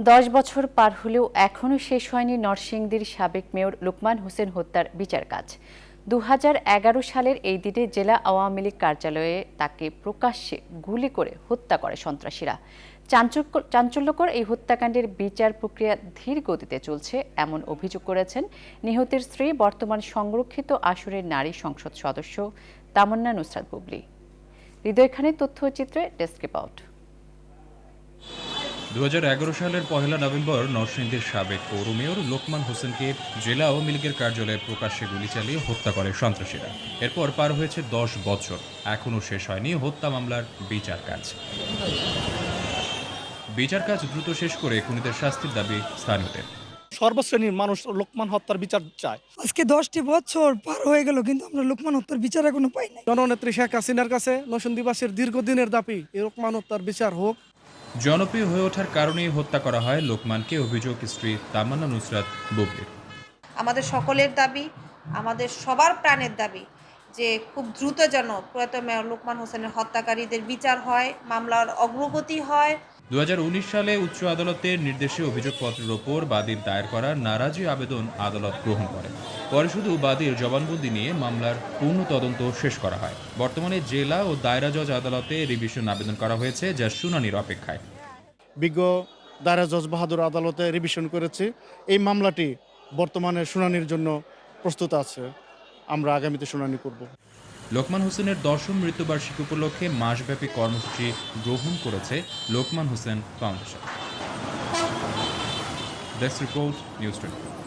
দশ বছর পার হলেও এখনও শেষ হয়নি নরসিংদীর সাবেক মেয়র লোকমান হোসেন হত্যার বিচার কাজ। দু হাজার এগারো সালের এই দিনে জেলা আওয়ামী লীগ কার্যালয়ে তাকে প্রকাশ্যে গুলি করে হত্যা করে সন্ত্রাসীরা। চাঞ্চল্য- চাঞ্চল্যকর এই হত্যাকাণ্ডের বিচার প্রক্রিয়া ধীর গতিতে চলছে, এমন অভিযোগ করেছেন নিহতের স্ত্রী, বর্তমান সংরক্ষিত আসরের নারী সংসদ সদস্য তামান্না নুসরাত বুবলি। হৃদয় খানের তথ্যচিত্রে ডেস্ক রিপোর্ট। দু হাজার এগারো সালের পহেলা নভেম্বর নরসিংদীর সাবেক পৌর মেয়র লোকমান হোসেনকে জেলা আওয়ামী লীগের কার্যালয়ে প্রকাশ্যে গুলি চালিয়ে হত্যা করে সন্ত্রাসীরা। এরপর পার হয়েছে দশ বছর। এখনও শেষ হয়নি হত্যা মামলার বিচার কাজ। বিচার কাজ দ্রুত শেষ করে খুনিদের শাস্তির দাবি স্থানীয়দের। সর্বশ্রেণীর মানুষ লোকমান হত্যার বিচার চায়। আজকে দশটি বছর পার হয়ে গেল কিন্তু আমরা লোকমান হত্যার বিচার এখনও পাইনি। জননেত্রী শেখ হাসিনার কাছে নসন্দিবাসীর দীর্ঘদিনের দাবি এই লোকমান হত্যার বিচার হোক জনপ্রিয় হয়ে ওঠার কারণেই হত্যা করা হয় লোকমানকে, অভিযোগ স্ত্রী তামান্না নুসরাত বুবলির। আমাদের সকলের দাবি, আমাদের সবার প্রাণের দাবি যে খুব দ্রুত যেন প্রয়াত মেয়র লোকমান হোসেনের হত্যাকারীদের বিচার হয়, মামলার অগ্রগতি হয় দু হাজার উনিশ সালে উচ্চ আদালতের নির্দেশে অভিযোগপত্রের ওপর বাদীর দায়ের করা নারাজি আবেদন আদালত গ্রহণ করে। পরে শুধু বাদীর জবানবন্দি নিয়ে মামলার পূর্ণ তদন্ত শেষ করা হয়। বর্তমানে জেলা ও দায়রা জজ আদালতে রিভিশন আবেদন করা হয়েছে যা শুনানির অপেক্ষায়। বিজ্ঞ দারা জজ বাহাদুর আদালতে রিভিশন করেছি। এই মামলাটি বর্তমানে শুনানির জন্য প্রস্তুত আছে। আমরা আগামীতে শুনানি করব। লোকমান হোসেনের দশম মৃত্যুবার্ষিকী উপলক্ষে মাসব্যাপী কর্মসূচি গ্রহণ করেছে Lokman Hossain foundation. Report, news twenty